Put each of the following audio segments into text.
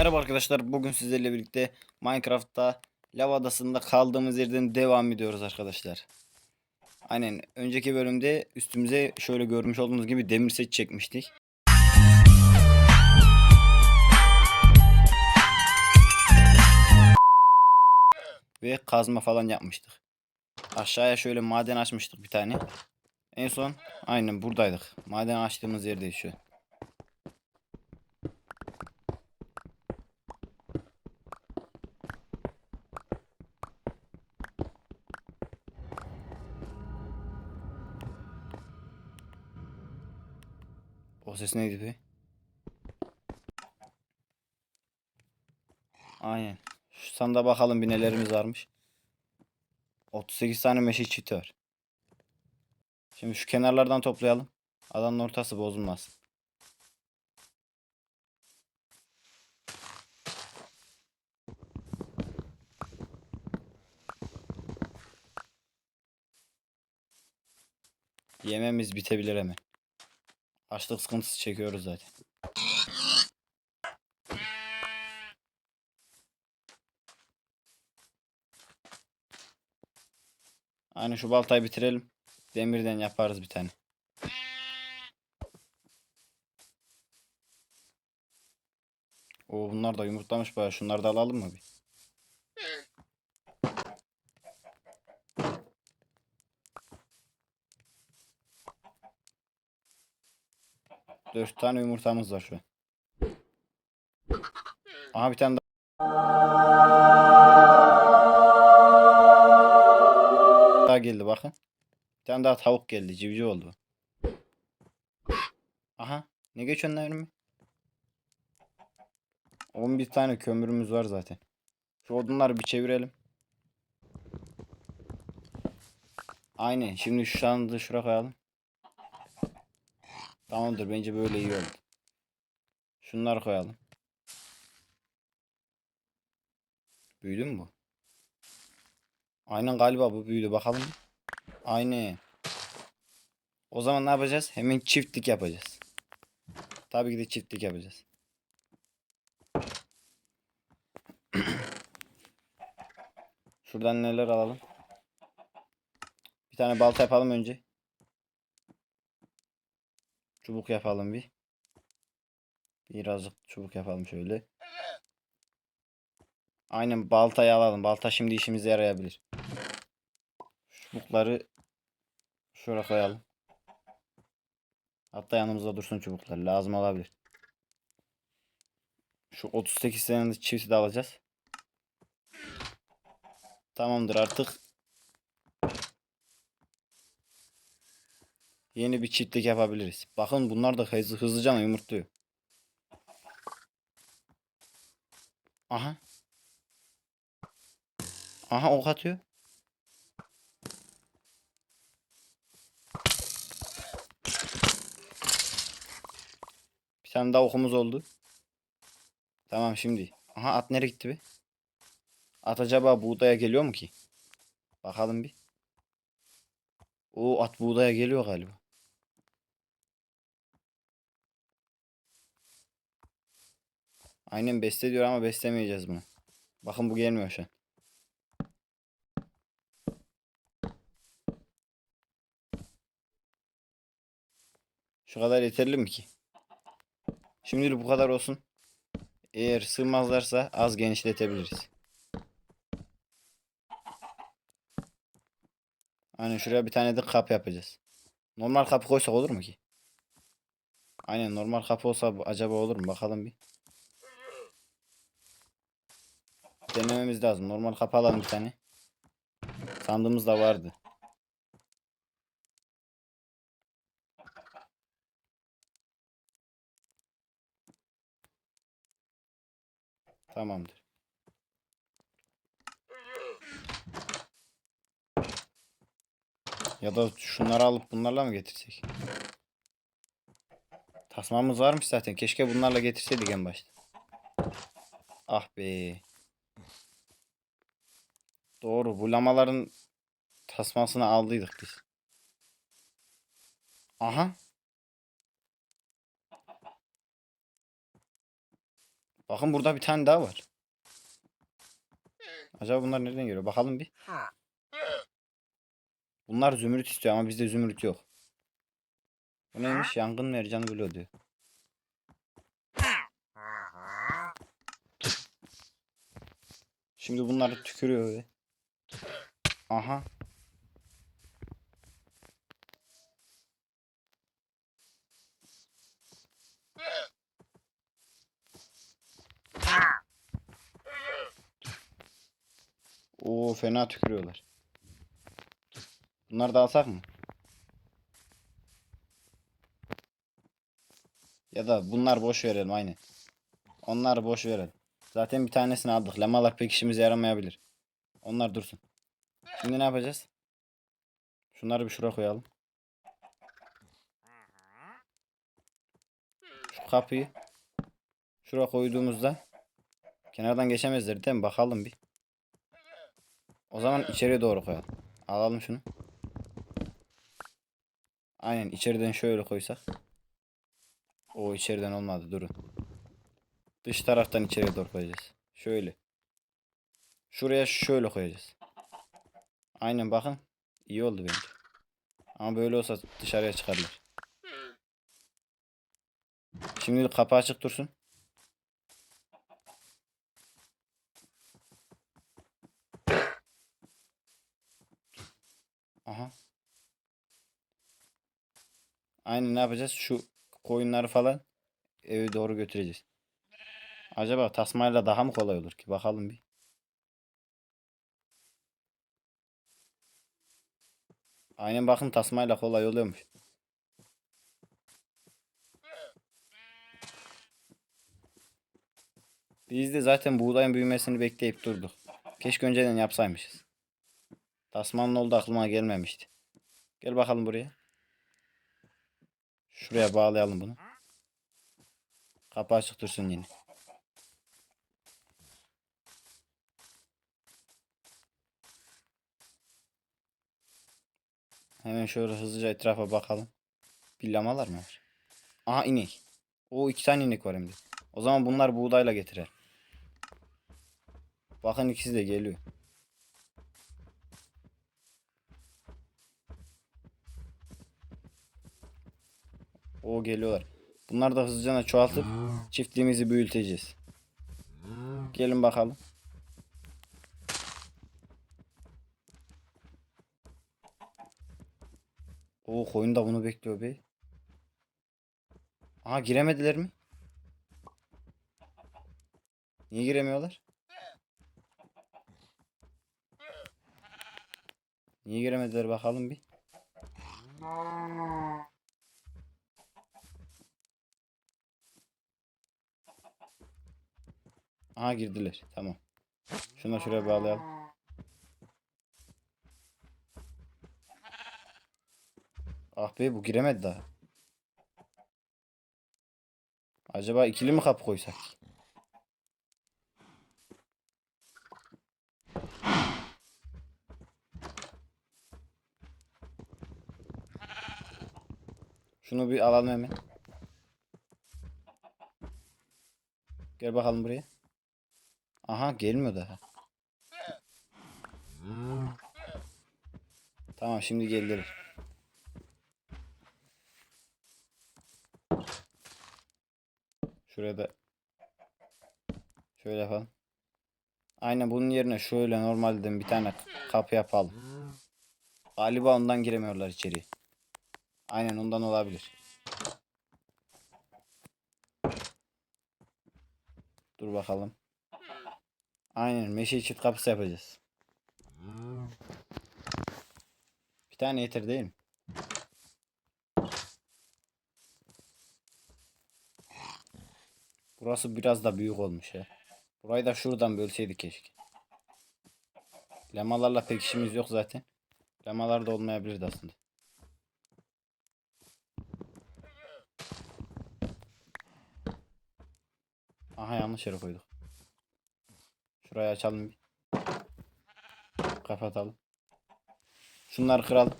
Merhaba arkadaşlar. Bugün sizlerle birlikte Minecraft'ta Lav Adası'nda kaldığımız yerden devam ediyoruz arkadaşlar. Aynen. Önceki bölümde üstümüze şöyle görmüş olduğunuz gibi demir set çekmiştik. Ve kazma falan yapmıştık. Aşağıya şöyle maden açmıştık bir tane. En son aynen buradaydık. Maden açtığımız yerdeyiz şu an. O ses neydi be? Aynen. Şu sanda bakalım bir nelerimiz varmış. 38 tane meşe çiti var. Şimdi şu kenarlardan toplayalım. Adanın ortası bozulmaz. Yememiz bitebilir hemen. Açlık sıkıntısı çekiyoruz zaten. Aynı şu baltayı bitirelim. Demirden yaparız bir tane. Oo bunlar da yumurtlamış bayağı. Şunları da alalım mı bir? Dört tane yumurtamız var şu an. Aha bir tane daha geldi bakın. Bir tane daha tavuk geldi. Civciv oldu. Aha. Ne geçiyorsun lan önüme? 11 tane kömürümüz var zaten. Şu odunları bir çevirelim. Aynen. Şimdi şu sandığı şuraya koyalım. Tamamdır. Bence böyle iyi oldu. Şunları koyalım. Büyüdü mü bu? Aynen galiba bu büyüdü. Bakalım. Aynen. O zaman ne yapacağız? Hemen çiftlik yapacağız. Tabii ki de çiftlik yapacağız. Şuradan neler alalım? Bir tane balta yapalım önce. Çubuk yapalım bir. Birazcık çubuk yapalım şöyle. Aynen baltayı alalım. Balta şimdi işimize yarayabilir. Çubukları şuraya koyalım. Hatta yanımızda dursun çubuklar. Lazım olabilir. Şu 38 tane de çifti de alacağız. Tamamdır artık. Yeni bir çiftlik yapabiliriz. Bakın bunlar da hızlı hızlıca yumurtluyor. Aha. Aha ok atıyor. Bir tane daha okumuz oldu. Tamam şimdi. Aha at nereye gitti be? At acaba buğdaya geliyor mu ki? Bakalım bir. O at buğdaya geliyor galiba. Aynen besle diyor ama beslemeyeceğiz bunu. Bakın bu gelmiyor şu an. Şu kadar yeterli mi ki? Şimdilik bu kadar olsun. Eğer sığmazlarsa az genişletebiliriz. Aynen şuraya bir tane de kapı yapacağız. Normal kapı koysak olur mu ki? Aynen normal kapı olsa acaba olur mu? Bakalım bir. Denememiz lazım. Normal kapı alalım bir tane. Sandığımız da vardı. Tamamdır. Ya da şunları alıp bunlarla mı getirsek? Tasmamız varmış zaten. Keşke bunlarla getirseydik en başta. Ah be. Doğru. Bu lamaların tasmasını aldıydık biz. Aha. Bakın burada bir tane daha var. Acaba bunlar nereden geliyor? Bakalım bir. Bunlar zümrüt istiyor ama bizde zümrüt yok. Bu neymiş? Yangın mercanı bloğu diyor. Şimdi bunları tükürüyor ve. Aha. Oo fena tükürüyorlar. Bunları da alsak mı? Ya da bunlar boş verelim aynı. Onları boş verelim. Zaten bir tanesini aldık. Lemalar pek işimize yaramayabilir. Onlar dursun. Şimdi ne yapacağız? Şunları bir şuraya koyalım. Şu kapıyı şuraya koyduğumuzda kenardan geçemezler değil mi? Bakalım bir. O zaman içeriye doğru koyalım. Alalım şunu. Aynen içeriden şöyle koysak. O içeriden olmadı durun. Dış taraftan içeriye doğru koyacağız. Şöyle. Şuraya şöyle koyacağız. Aynen bakın. İyi oldu bence. Ama böyle olsa dışarıya çıkarlar. Şimdi kapı açık dursun. Aha. Aynen ne yapacağız? Şu koyunları falan eve doğru götüreceğiz. Acaba tasmayla daha mı kolay olur ki? Bakalım bir. Aynen bakın tasmayla kolay oluyormuş. Biz de zaten buğdayın büyümesini bekleyip durduk. Keşke önceden yapsaymışız. Tasmanın oldu aklıma gelmemişti. Gel bakalım buraya. Şuraya bağlayalım bunu. Kapı açık dursun yine. Hemen şöyle hızlıca etrafa bakalım. Billamalar mı var? Aha inek. O iki tane inek var hem de. O zaman bunlar buğdayla getirer. Bakın ikisi de geliyor. O geliyorlar. Bunlar da hızlıca çoğaltıp çiftliğimizi büyüteceğiz. Gelin bakalım. O koyun da bunu bekliyor be. Aha giremediler mi? Niye giremiyorlar? Niye giremediler bakalım bir. Aha girdiler. Tamam. Şunu da şuraya bağlayalım. Ah be bu giremedi daha. Acaba ikili mi kapı koysak? Şunu bir alalım hemen. Gel bakalım buraya. Aha gelmiyor daha. Tamam şimdi geldiler. Şuraya da şöyle yapalım. Aynen bunun yerine şöyle normalden bir tane kapı yapalım. Galiba ondan giremiyorlar içeri. Aynen ondan olabilir. Dur bakalım. Aynen meşe çift kapısı yapacağız. Bir tane yeter değil mi? Burası biraz da büyük olmuş ya. Burayı da şuradan bölseydik keşke. Lemalarla pek işimiz yok zaten. Lemalar da olmayabilirdi aslında. Aha yanlış yere koyduk. Şurayı açalım bir. Kapatalım. Şunları kıralım.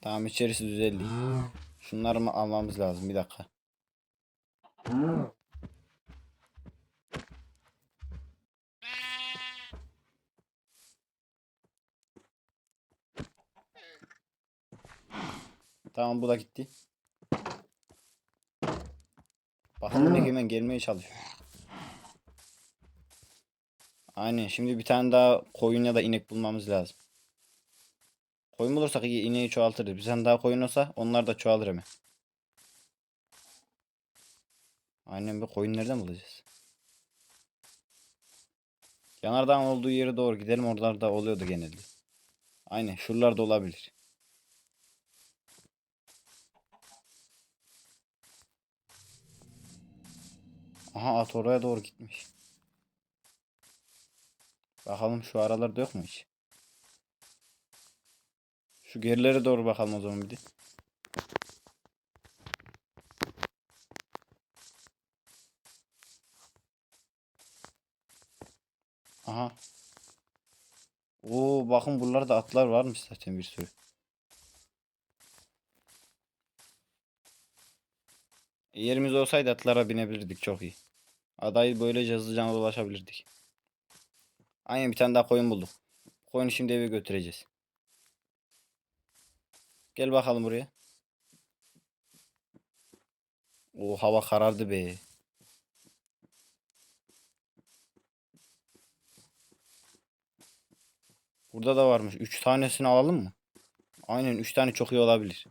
Tamam içerisi düzeldi. Şunları mı almamız lazım bir dakika. Tamam bu da gitti. Bakalım ne hemen gelmeye çalışıyor. Aynen şimdi bir tane daha koyun ya da inek bulmamız lazım. Koyun bulursak iyi ineği çoğaltırız. Bir tane daha koyun olsa onlar da çoğalır hemen. Aynen bir koyun nereden bulacağız? Yanardağın olduğu yere doğru gidelim. Oralarda oluyordu genelde. Aynen şuralarda olabilir. Aha at oraya doğru gitmiş. Bakalım şu aralarda yok mu hiç? Şu gerilere doğru bakalım o zaman bir de. Aha. Oo bakın buralarda atlar varmış zaten bir sürü. Yerimiz olsaydı atlara binebilirdik çok iyi. Adayı böylece hızlıca ulaşabilirdik. Aynen bir tane daha koyun bulduk. Koyunu şimdi eve götüreceğiz. Gel bakalım buraya. O hava karardı be. Burada da varmış. 3 tanesini alalım mı? Aynen 3 tane çok iyi olabilir.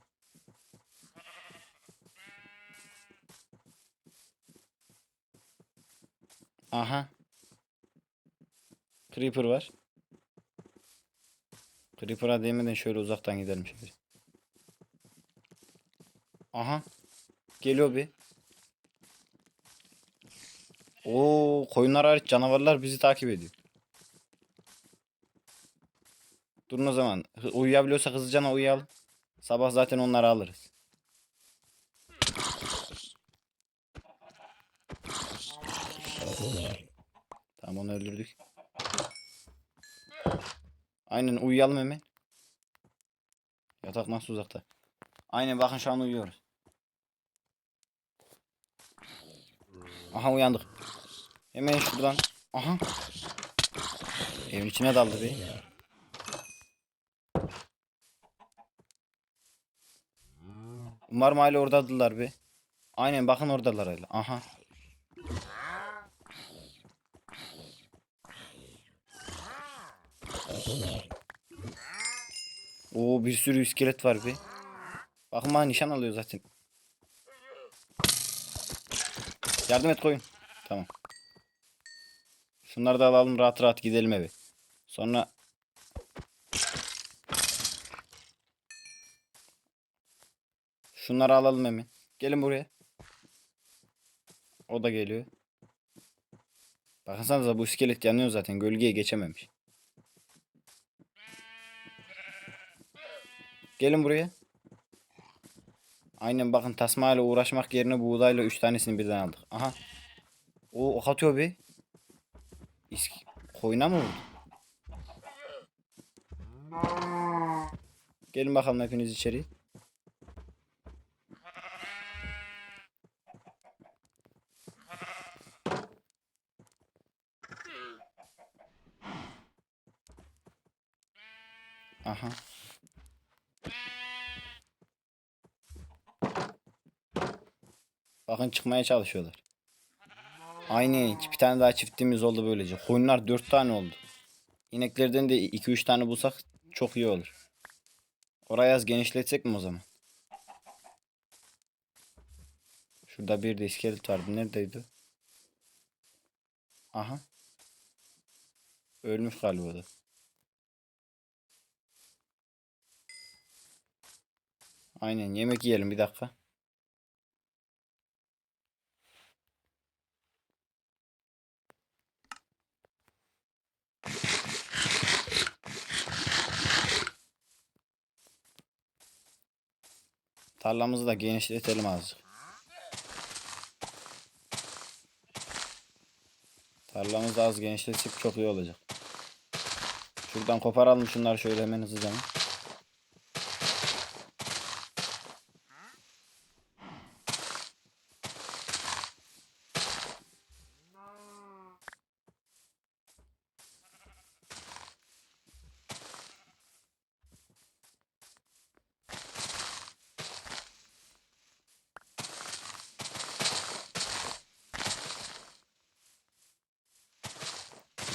Aha. Creeper var. Creeper'a değmeden şöyle uzaktan gidelim şöyle. Aha. Geliyor bir. Oo, koyunlar hariç canavarlar bizi takip ediyor. Durun o zaman. Uyuyabiliyorsak hızlıca uyuyalım. Sabah zaten onları alırız. Tamam onu öldürdük. Aynen uyuyalım hemen. Yatak nasıl uzakta? Aynen bakın şu an uyuyoruz. Aha uyandık. Hemen şuradan. Aha. Evin içine daldı be. Umarım hala oradadılar be. Aynen bakın oradalar hala. Aha. Oo bir sürü iskelet var be. Bakın bana nişan alıyor zaten. Yardım et koyun. Tamam. Şunları da alalım rahat rahat gidelim eve. Sonra Şunları alalım hemen. Gelin buraya. O da geliyor. Bakınsanıza bu iskelet yanıyor zaten. Gölgeye geçememiş. Gelin buraya. Aynen bakın tasmayla uğraşmak yerine buğdayla 3 tanesini birden aldık. Aha. O ok atıyor bir. İsk koyuna mı vurdu? Gelin bakalım hepiniz içeri. Aha. Bakın çıkmaya çalışıyorlar. Aynen bir tane daha çiftimiz oldu böylece. Koyunlar 4 tane oldu. İneklerden de 2-3 tane bulsak çok iyi olur. Orayı az genişletsek mi o zaman? Şurada bir de iskelet vardı. Neredeydi? Aha. Ölmüş galiba da. Aynen yemek yiyelim bir dakika. Tarlamızı da genişletelim azıcık. Tarlamızı az genişletsek çok iyi olacak. Şuradan koparalım şunları şöyle hemen hızlıca.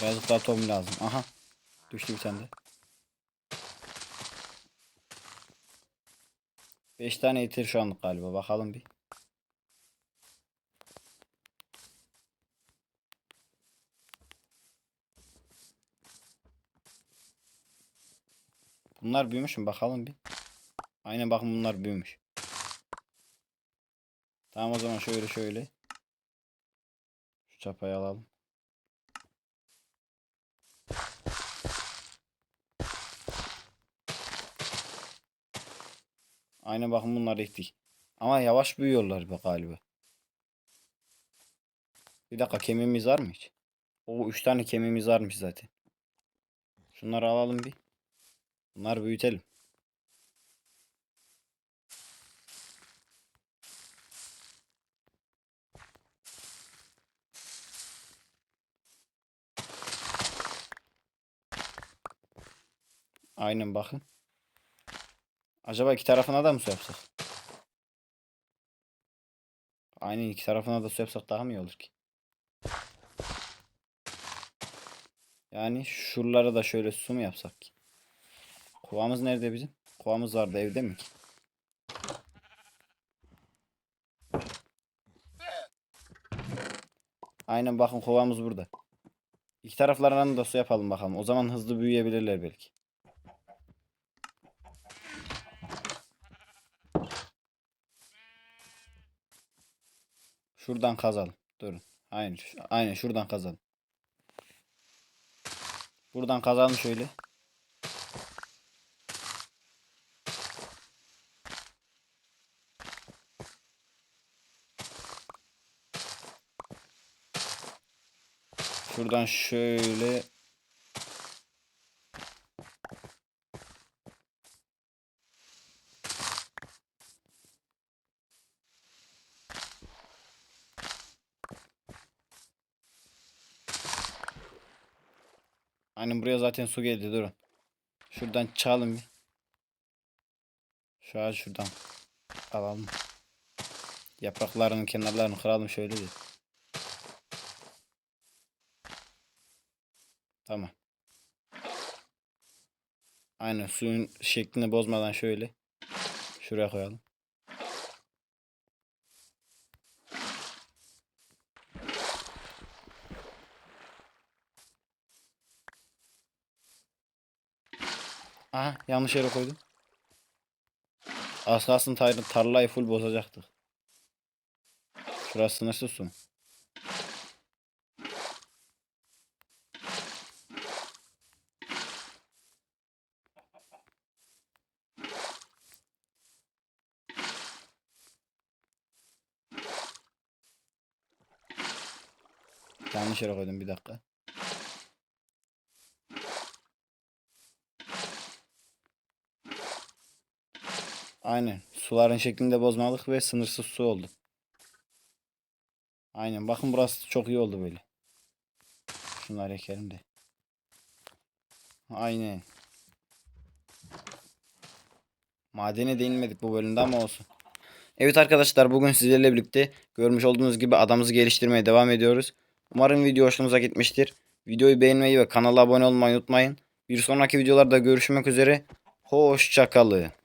Birazcık daha tohum lazım. Aha. Düştü bir tane de. 5 tane yeter şu anlık galiba. Bakalım bir. Bunlar büyümüş mü? Bakalım bir. Aynen bakın bunlar büyümüş. Tamam o zaman şöyle şöyle. Şu çapayı alalım. Aynen bakın bunlar ektik. Ama yavaş büyüyorlar be galiba. Bir dakika kemiğimiz var mı hiç? O 3 tane kemiğimiz varmış zaten. Şunları alalım bir. Bunları büyütelim. Aynen bakın. Acaba iki tarafına da mı su yapsak? Aynen iki tarafına da su yapsak daha mı iyi olur ki? Yani şuralara da şöyle su mu yapsak ki? Kovamız nerede bizim? Kovamız vardı evde mi ki? Aynen bakın kovamız burada. İki taraflarına da su yapalım bakalım. O zaman hızlı büyüyebilirler belki. Şuradan kazalım. Durun. Aynen, aynen şuradan kazalım. Buradan kazalım şöyle. Şuradan şöyle Buraya zaten su geldi durun. Şuradan çalın bir. Şu ağacı şuradan alalım. Yapraklarının kenarlarını kıralım şöyle de. Tamam. Aynen suyun şeklini bozmadan şöyle. Şuraya koyalım. Aha yanlış yere koydum. Az kalsın tar tarlayı full bozacaktık. Şurası sınırsız su. Yanlış yere koydum bir dakika. Aynen. Suların şeklinde bozmalık ve sınırsız su oldu. Aynen. Bakın burası çok iyi oldu böyle. Şunları ekelim de. Aynen. Madene değinmedik bu bölümde ama olsun. Evet arkadaşlar bugün sizlerle birlikte görmüş olduğunuz gibi adamımızı geliştirmeye devam ediyoruz. Umarım video hoşunuza gitmiştir. Videoyu beğenmeyi ve kanala abone olmayı unutmayın. Bir sonraki videolarda görüşmek üzere. Hoşçakalın.